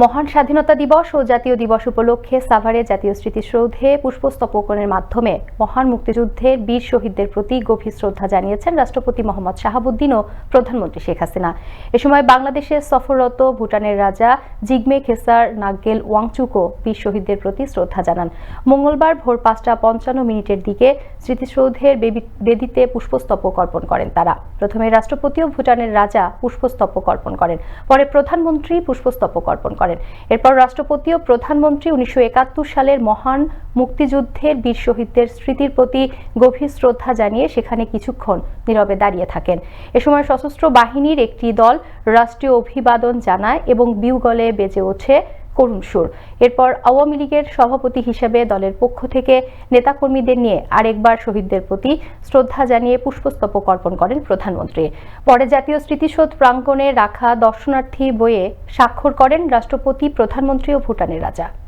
মহান স্বাধীনতা দিবস ও জাতীয় দিবস উপলক্ষে সাভারে জাতীয় স্মৃতিসৌধে পুষ্পস্তবকনের মাধ্যমে মহান মুক্তিযুদ্ধের বীর শহীদদের প্রতি গভীর শ্রদ্ধা জানিয়েছেন রাষ্ট্রপতি মোহাম্মদ শাহাবুদ্দিন ও প্রধানমন্ত্রী শেখ হাসিনা। এ সময় বাংলাদেশে সফররত ভুটানের রাজা জিগমে খেসার নাগেল ওয়াংচুকও বীর শহীদদের প্রতি শ্রদ্ধা জানান। মঙ্গলবার ভোর পাঁচটা পঞ্চান্ন মিনিটের দিকে স্মৃতিসৌধের বেদিতে পুষ্পস্তবক অর্পণ করেন তারা। প্রথমে রাষ্ট্রপতি ও ভুটানের রাজা পুষ্পস্তবক অর্পণ করেন। পরে প্রধানমন্ত্রী পুষ্পস্তবক অর্পণ করেন। এরপর রাষ্ট্রপতি ও প্রধানমন্ত্রী উনিশশো একাত্তর সালের মহান মুক্তিযুদ্ধের বীর শহীদদের স্মৃতির প্রতি গভীর শ্রদ্ধা জানিয়ে সেখানে কিছুক্ষণ নীরবে দাঁড়িয়ে থাকেন। এ সময় সশস্ত্র বাহিনীর একটি দল রাষ্ট্রীয় অভিবাদন জানায় এবং বিউগলে বেজে ওঠে করুণ সুর। এরপর আওয়ামী লীগের সভাপতি হিসেবে দলের পক্ষ থেকে নেতাকর্মীদের নিয়ে আরেকবার শহীদদের প্রতি শ্রদ্ধা জানিয়ে পুষ্পস্তবক অর্পণ করেন প্রধানমন্ত্রী। পরে জাতীয় স্মৃতিসৌধ প্রাঙ্গণে রাখা দর্শনার্থী বইয়ে স্বাক্ষর করেন রাষ্ট্রপতি, প্রধানমন্ত্রী ও ভুটানের রাজা।